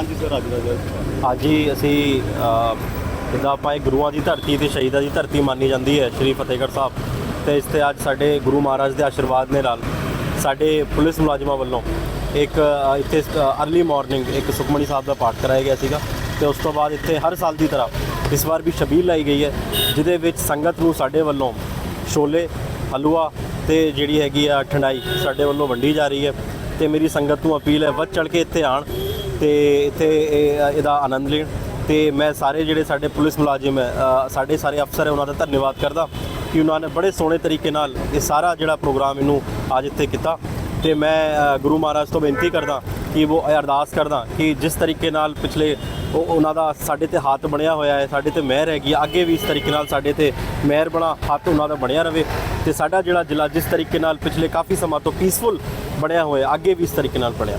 ਅੱਜ ਦਾ ਦਿਨ ਅੱਜ ਹੀ ਅਸੀਂ ਜਿੱਦਾਂ ਆਪਾਂ ਇਹ ਗੁਰੂਆਂ ਦੀ ਧਰਤੀ ਤੇ, ਸ਼ਹੀਦਾਂ ਦੀ ਧਰਤੀ ਮੰਨੀ ਜਾਂਦੀ ਹੈ, ਸ਼੍ਰੀ ਫਤਿਹਗੜ੍ਹ ਸਾਹਿਬ। ਤੇ ਇਸ ਤੇ ਅੱਜ ਸਾਡੇ ਗੁਰੂ ਮਹਾਰਾਜ ਦੇ ਆਸ਼ੀਰਵਾਦ ਦੇ ਨਾਲ ਸਾਡੇ ਪੁਲਿਸ ਮੁਲਾਜ਼ਮਾਂ ਵੱਲੋਂ ਇੱਕ ਇੱਥੇ ਅਰਲੀ ਮਾਰਨਿੰਗ ਇੱਕ ਸੁਖਮਨੀ ਸਾਹਿਬ ਦਾ ਪਾਠ ਕਰਾਇਆ ਗਿਆ ਸੀਗਾ। ਤੇ ਉਸ ਤੋਂ ਬਾਅਦ ਇੱਥੇ ਹਰ ਸਾਲ ਦੀ ਤਰ੍ਹਾਂ ਇਸ ਵਾਰ ਵੀ ਛਬੀਲ ਲਾਈ ਗਈ ਹੈ, ਜਿਹਦੇ ਵਿੱਚ ਸੰਗਤ ਨੂੰ ਸਾਡੇ ਵੱਲੋਂ ਛੋਲੇ, ਹਲਵਾ ਤੇ ਜਿਹੜੀ ਹੈਗੀ ਆ ਠੰਡਾਈ ਸਾਡੇ ਵੱਲੋਂ ਵੰਡੀ ਜਾ ਰਹੀ ਹੈ। ਤੇ ਮੇਰੀ ਸੰਗਤ ਨੂੰ ਅਪੀਲ ਹੈ, ਵੱਧ ਚੜ ਕੇ ਇੱਥੇ ਆਣ ਤੇ ਇੱਥੇ ਇਹ- ਇਹਦਾ ਆਨੰਦ ਲੈਣ। ਤੇ ਮੈਂ ਸਾਰੇ ਜਿਹੜੇ ਸਾਡੇ ਪੁਲਿਸ ਮੁਲਾਜ਼ਮ ਹੈ ਸਾਡੇ ਸਾਰੇ ਅਫਸਰ ਹੈ ਉਹਨਾਂ ਦਾ ਧੰਨਵਾਦ ਕਰਦਾ ਕਿ ਉਹਨਾਂ ਨੇ ਬੜੇ ਸੋਹਣੇ ਤਰੀਕੇ ਨਾਲ ਇਹ ਸਾਰਾ ਜਿਹੜਾ ਪ੍ਰੋਗਰਾਮ ਇਹਨੂੰ ਅੱਜ ਇੱਥੇ ਕੀਤਾ। ਤੇ ਮੈਂ ਗੁਰੂ ਮਹਾਰਾਜ ਤੋਂ ਬੇਨਤੀ ਕਰਦਾ ਕਿ ਉਹ ਅਰਦਾਸ ਕਰਦਾ ਕਿ ਜਿਸ ਤਰੀਕੇ ਨਾਲ ਪਿਛਲੇ ਉਹ ਉਹਨਾਂ ਦਾ ਸਾਡੇ ਤੇ ਹੱਥ ਬਣਿਆ ਹੋਇਆ ਹੈ ਸਾਡੇ ਤੇ ਮਿਹਰ ਹੈਗੀ ਹੈ, ਅੱਗੇ ਵੀ ਇਸ ਤਰੀਕੇ ਨਾਲ ਸਾਡੇ ਤੇ ਮਿਹਰ ਬਣਾ ਹੱਥ ਉਹਨਾਂ ਦਾ ਬਣਿਆ ਰਵੇ। ਤੇ ਸਾਡਾ ਜਿਹੜਾ ਜ਼ਿਲ੍ਹਾ ਜਿਸ ਤਰੀਕੇ ਨਾਲ ਪਿਛਲੇ ਕਾਫੀ ਸਮਾਂ ਤੋਂ ਪੀਸਫੁਲ ਬਣਿਆ ਹੋਇਆ ਅੱਗੇ ਵੀ ਇਸ ਤਰੀਕੇ ਨਾਲ ਬਣਿਆ।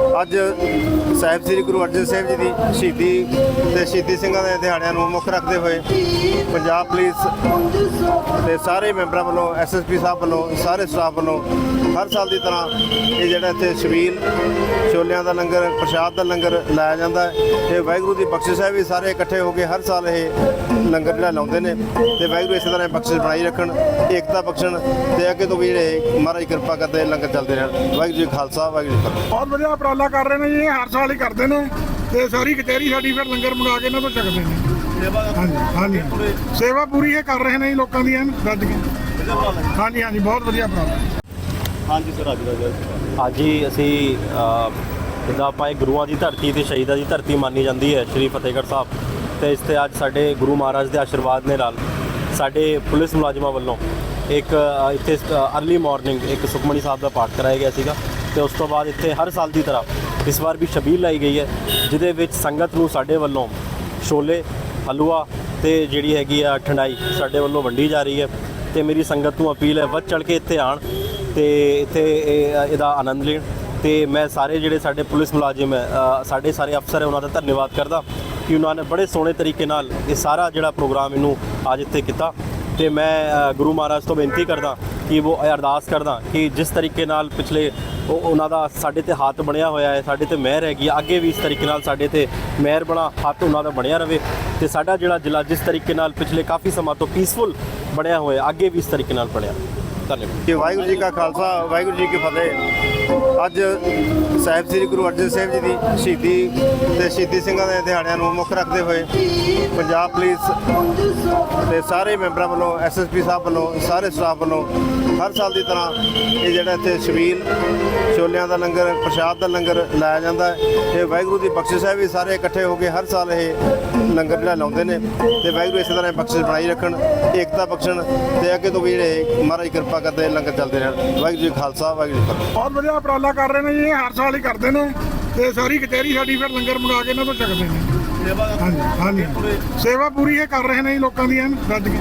ਅੱਜ ਸਾਹਿਬ ਸ੍ਰੀ ਗੁਰੂ ਅਰਜਨ ਸਾਹਿਬ ਜੀ ਦੀ ਸ਼ਹੀਦੀ ਤੇ ਸ਼ਹੀਦੀ ਸਿੰਘਾਂ ਦੇ ਦਿਹਾੜਿਆਂ ਨੂੰ ਮੁੱਖ ਰੱਖਦੇ ਹੋਏ ਪੰਜਾਬ ਪੁਲਿਸ ਤੇ ਸਾਰੇ ਮੈਂਬਰਾਂ ਵੱਲੋਂ ਐਸਐਸਪੀ ਸਾਹਿਬ ਵੱਲੋਂ, ਸਾਰੇ ਸਟਾਫ ਵੱਲੋਂ ਹਰ ਸਾਲ ਦੀ ਤਰ੍ਹਾਂ ਇਹ ਜਿਹੜਾ ਇੱਥੇ ਛਬੀਲ ਛੋਲਿਆਂ ਦਾ ਲੰਗਰ, ਪ੍ਰਸ਼ਾਦ ਦਾ ਲੰਗਰ ਲਾਇਆ ਜਾਂਦਾ ਹੈ ਤੇ ਵਾਹਿਗੁਰੂ ਦੀ ਬਖਸ਼ਿਸ਼ ਹੈ ਵੀ ਸਾਰੇ ਇਕੱਠੇ ਹੋ ਕੇ ਹਰ ਸਾਲ ਇਹ ਲੰਗਰ ਜਿਹੜਾ ਲਾਉਂਦੇ ਨੇ ਤੇ ਵਾਹਿਗੁਰੂ ਇਸੇ ਤਰ੍ਹਾਂ ਇਹ ਬਖਸ਼ਿਸ਼ ਬਣਾਈ ਰੱਖਣ, ਏਕਤਾ ਬਖਸ਼ਣ ਤੇ ਅੱਗੇ ਤੋਂ ਵੀ ਜਿਹੜੇ ਮਹਾਰਾਜ ਕਿਰਪਾ ਕਰਦੇ ਲੰਗਰ ਚੱਲਦੇ ਰਹਿਣ। ਵਾਹਿਗੁਰੂ ਜੀ ਖਾਲਸਾ, ਵਾਹਿਗੁਰੂ ਜੀ ਬਹੁਤ ਵਧੀਆ ਉਪਰਾਲਾ ਕਰ ਰਹੇ ਨੇ ਜੀ, ਇਹ ਹਰ ਸਾਲ ਹੀ ਕਰਦੇ ਨੇ ਤੇ ਸਾਰੀ ਕਚਹਿਰੀ ਸਾਡੀ ਫਿਰ ਲੰਗਰ ਮੰਗਾ ਕੇ ਇਹਨਾਂ ਤੋਂ ਚੱਕਦੇ ਨੇ। ਹਾਂਜੀ ਹਾਂਜੀ। ਸੇਵਾ ਪੂਰੀ ਇਹ ਕਰ ਰਹੇ ਨੇ ਜੀ ਲੋਕਾਂ ਦੀ, ਐਨ ਰੱਜ ਕੇ। ਹਾਂਜੀ ਹਾਂਜੀ, ਬਹੁਤ ਵਧੀਆ ਉਪਰਾਲਾ ਹਾਂਜੀ ਸਰ, ਅੱਜ ਦਾ ਅੱਜ ਹੀ ਅਸੀਂ ਜਿੱਦਾਂ ਆਪਾਂ ਇਹ ਗੁਰੂਆਂ ਦੀ ਧਰਤੀ ਤੇ ਸ਼ਹੀਦਾਂ ਦੀ ਧਰਤੀ ਮੰਨੀ ਜਾਂਦੀ ਹੈ, ਸ਼੍ਰੀ ਫਤਿਹਗੜ੍ਹ ਸਾਹਿਬ, ਤੇ ਇਸ ਤੇ ਅੱਜ ਸਾਡੇ ਗੁਰੂ ਮਹਾਰਾਜ ਦੇ ਆਸ਼ੀਰਵਾਦ ਦੇ ਨਾਲ ਸਾਡੇ ਪੁਲਿਸ ਮੁਲਾਜ਼ਮਾਂ ਵੱਲੋਂ ਇੱਕ ਇੱਥੇ ਅਰਲੀ ਮਾਰਨਿੰਗ ਇੱਕ ਸੁਖਮਨੀ ਸਾਹਿਬ ਦਾ ਪਾਠ ਕਰਾਇਆ ਗਿਆ ਸੀਗਾ। ਤੇ ਉਸ ਤੋਂ ਬਾਅਦ ਇੱਥੇ ਹਰ ਸਾਲ ਦੀ ਤਰ੍ਹਾਂ ਇਸ ਵਾਰ ਵੀ ਛਬੀਲ ਲਾਈ ਗਈ ਹੈ, ਜਿਹਦੇ ਵਿੱਚ ਸੰਗਤ ਨੂੰ ਸਾਡੇ ਵੱਲੋਂ ਛੋਲੇ, ਹਲਵਾ ਤੇ ਜਿਹੜੀ ਹੈਗੀ ਆ ਠੰਡਾਈ ਸਾਡੇ ਵੱਲੋਂ ਵੰਡੀ ਜਾ ਰਹੀ ਹੈ ਤੇ ਮੇਰੀ ਸੰਗਤ ਨੂੰ ਅਪੀਲ ਹੈ ਵੱਧ ਚੜ ਕੇ ਇੱਥੇ ਆਣ ਤੇ ਇੱਥੇ ਇਹ- ਇਹਦਾ ਆਨੰਦ ਲੈਣ ਤੇ ਮੈਂ ਸਾਰੇ ਜਿਹੜੇ ਸਾਡੇ ਪੁਲਿਸ ਮੁਲਾਜ਼ਮ ਹੈ ਸਾਡੇ ਸਾਰੇ ਅਫਸਰ ਹੈ, ਉਹਨਾਂ ਦਾ ਧੰਨਵਾਦ ਕਰਦਾ ਕਿ ਉਹਨਾਂ ਨੇ ਬੜੇ ਸੋਹਣੇ ਤਰੀਕੇ ਨਾਲ ਇਹ ਸਾਰਾ ਜਿਹੜਾ ਪ੍ਰੋਗਰਾਮ ਇਹਨੂੰ ਅੱਜ ਇੱਥੇ ਕੀਤਾ ਤੇ ਮੈਂ ਗੁਰੂ ਮਹਾਰਾਜ ਤੋਂ ਬੇਨਤੀ ਕਰਦਾ ਕਿ ਉਹ ਅਰਦਾਸ ਕਰਦਾ ਕਿ ਜਿਸ ਤਰੀਕੇ ਨਾਲ ਪਿਛਲੇ ਉਹ ਉਹਨਾਂ ਦਾ ਸਾਡੇ ਤੇ ਹੱਥ ਬਣਿਆ ਹੋਇਆ ਹੈ ਸਾਡੇ ਤੇ ਮਹਿਰ ਹੈਗੀ ਹੈ, ਅੱਗੇ ਵੀ ਇਸ ਤਰੀਕੇ ਨਾਲ ਸਾਡੇ ਤੇ ਮਹਿਰ ਬਣਾ ਹੱਥ ਉਹਨਾਂ ਦਾ ਬਣਿਆ ਰਵੇ ਤੇ ਸਾਡਾ ਜਿਹੜਾ ਜ਼ਿਲ੍ਹਾ ਜਿਸ ਤਰੀਕੇ ਨਾਲ ਪਿਛਲੇ ਕਾਫੀ ਸਮਾਂ ਤੋਂ ਪੀਸਫੁਲ ਬਣਿਆ ਹੋਇਆ ਅੱਗੇ ਵੀ ਇਸ ਤਰੀਕੇ ਨਾਲ ਬਣਿਆ। ਧੰਨਵਾਦ। ਕਿ ਵਾਹਿਗੁਰੂ ਜੀ ਕਾ ਖਾਲਸਾ, ਵਾਹਿਗੁਰੂ ਜੀ ਕੀ ਫਤਿਹ। ਅੱਜ ਸਾਹਿਬ ਸ੍ਰੀ ਗੁਰੂ ਅਰਜਨ ਸਾਹਿਬ ਜੀ ਦੀ ਸ਼ਹੀਦੀ ਤੇ ਸ਼ਹੀਦੀ ਸਿੰਘਾਂ ਦੇ ਦਿਹਾੜਿਆਂ ਨੂੰ ਮੁੱਖ ਰੱਖਦੇ ਹੋਏ ਪੰਜਾਬ ਪੁਲਿਸ ਤੇ ਸਾਰੇ ਮੈਂਬਰਾਂ ਵੱਲੋਂ ਐਸਐਸਪੀ ਸਾਹਿਬ ਵੱਲੋਂ, ਸਾਰੇ ਸਟਾਫ ਵੱਲੋਂ ਹਰ ਸਾਲ ਦੀ ਤਰ੍ਹਾਂ ਇਹ ਜਿਹੜਾ ਇੱਥੇ ਛਬੀਲ ਛੋਲਿਆਂ ਦਾ ਲੰਗਰ, ਪ੍ਰਸ਼ਾਦ ਦਾ ਲੰਗਰ ਲਾਇਆ ਜਾਂਦਾ ਹੈ। ਤੇ ਵਾਹਿਗੁਰੂ ਦੀ ਬਖਸ਼ਿਸ਼ ਹੈ ਵੀ ਸਾਰੇ ਇਕੱਠੇ ਹੋ ਕੇ ਹਰ ਸਾਲ ਇਹ ਲੰਗਰ ਜਿਹੜਾ ਲਾਉਂਦੇ ਨੇ ਤੇ ਵਾਹਿਗੁਰੂ ਇਸੇ ਤਰ੍ਹਾਂ ਬਖਸ਼ਿਸ਼ ਬਣਾਈ ਰੱਖਣ, ਏਕਤਾ ਬਖਸ਼ਣ ਤੇ ਅੱਗੇ ਤੋਂ ਵੀ ਜਿਹੜੇ ਮਹਾਰਾਜ ਕਿਰਪਾ ਕਰਦੇ ਲੰਗਰ ਚੱਲਦੇ ਰਹਿਣ। ਵਾਹਿਗੁਰੂ ਜੀ ਖਾਲਸਾ ਵਾਹਿਗੁਰੂ ਜੀ ਕੀ ਫਤਿਹ। ਬਹੁਤ ਵਧੀਆ ਉਪਰਾਲਾ ਕਰ ਰਹੇ ਨੇ ਜੀ ਇਹ ਹਰ ਸਾਲ ਹੀ ਕਰਦੇ ਨੇ। ਤੇ ਸਾਰੀ ਕਚਹਿਰੀ ਸਾਡੀ ਫਿਰ ਲੰਗਰ ਮੰਗਾ ਕੇ ਇਹਨਾਂ ਤੋਂ ਚੱਕਦੇ ਨੇ। ਹਾਂਜੀ ਹਾਂਜੀ। ਸੇਵਾ ਪੂਰੀ ਇਹ ਕਰ ਰਹੇ ਨੇ ਜੀ ਲੋਕਾਂ ਦੀ ਐਨ ਰੱਜ ਕੇ।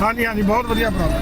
ਹਾਂਜੀ ਹਾਂਜੀ ਬਹੁਤ ਵਧੀਆ ਉਪਰਾਲਾ